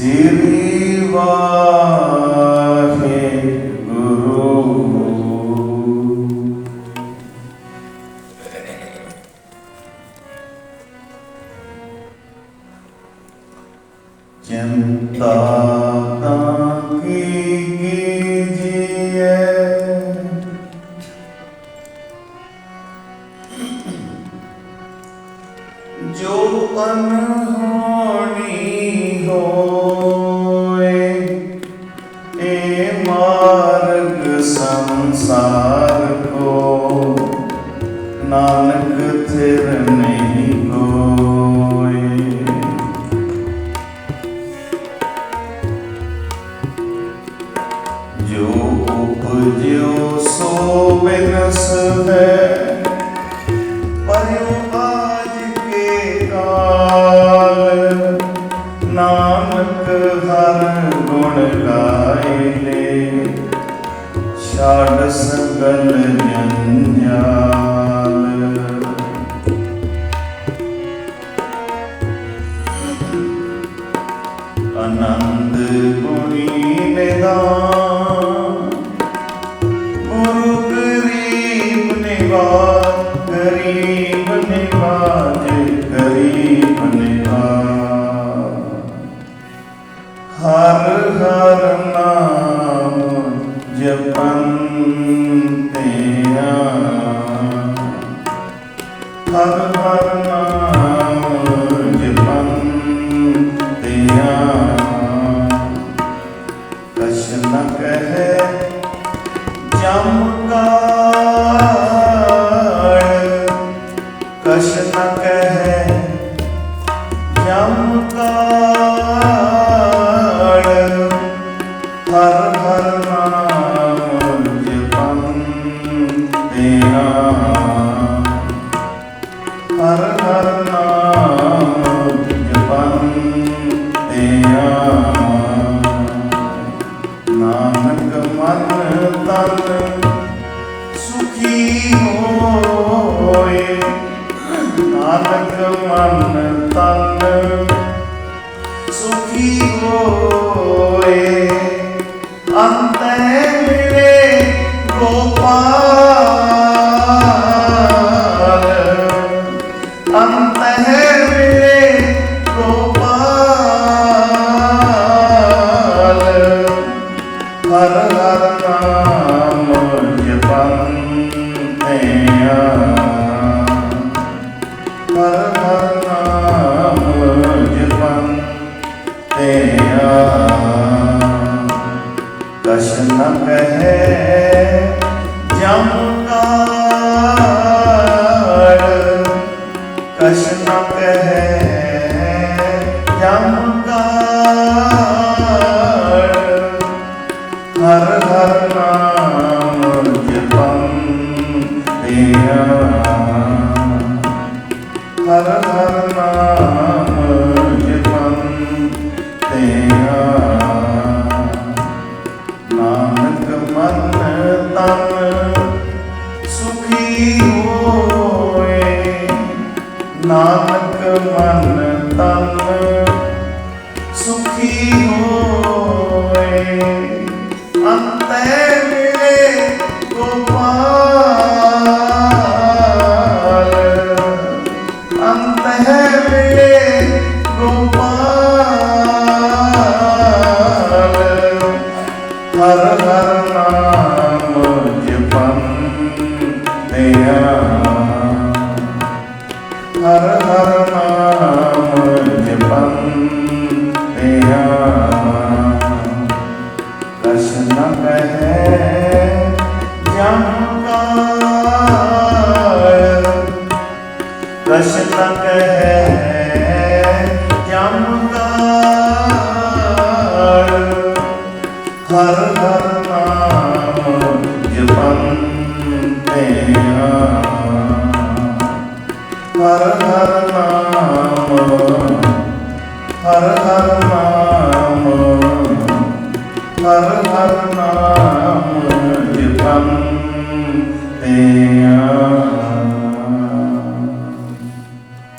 ਸ੍ਰੀ ਵਾਹਿਗੁਰੂ। ਚਿੰਤਾ ਤਾਂ ਕੀ ਕੀਜੀਏ ਜੋ ਅਨਹੋਣੀ ਇਹ ਮਾਰਗ ਸੰਸਾਰ ਕੋ, ਨਾਨਕ ਥਿਰ ਨਹੀਂ ਕੋਏ ਜੋ ਉਪਜਿਓ ਸੋ ਬਿਨਸਵੇ ਨਾਨਕ ਹਰ ਗੁਣ ਗਾ ਛਾੜ ਸੰਗਲ ਜੰਜਾਲ ਆਨੰਦ ਗੁਣੀ ਨਿਦਾਨ ਗੁਰੂ ਗਰੀਬ ਨਿਵਾਜ ਗਰੀਬ ਨਿਵਾਜ ਗਰੀਬ ਨਿਵਾਜ, ਹਰ ਹਰ ਹਰ ਹਰ ਨਾਮ ਜਪਨ ਤੇਰਾ ਮਨ ਤਨ ਸੁਖੀ ਹੋਏ। ਕਛ ਨ ਕਹੈ ਜਮ ਕਾੜ। ਕਛ ਨ ਕਹੈ ਜਮ ਹਰ ਹਰ ਨਾਮ ਜਪੰ ਤੇਰਾ ਹਰ ਹਰ ਨਾਮ ਨਾਨਕ ਮਨ ਤਨ ਸੁਖੀ ਹੋਏ ਅੰਤੈ ਹਰ ਹਰ ਹਰ ਹਰ ਨਾਮ ਜਪੰ ਤੇ ਆ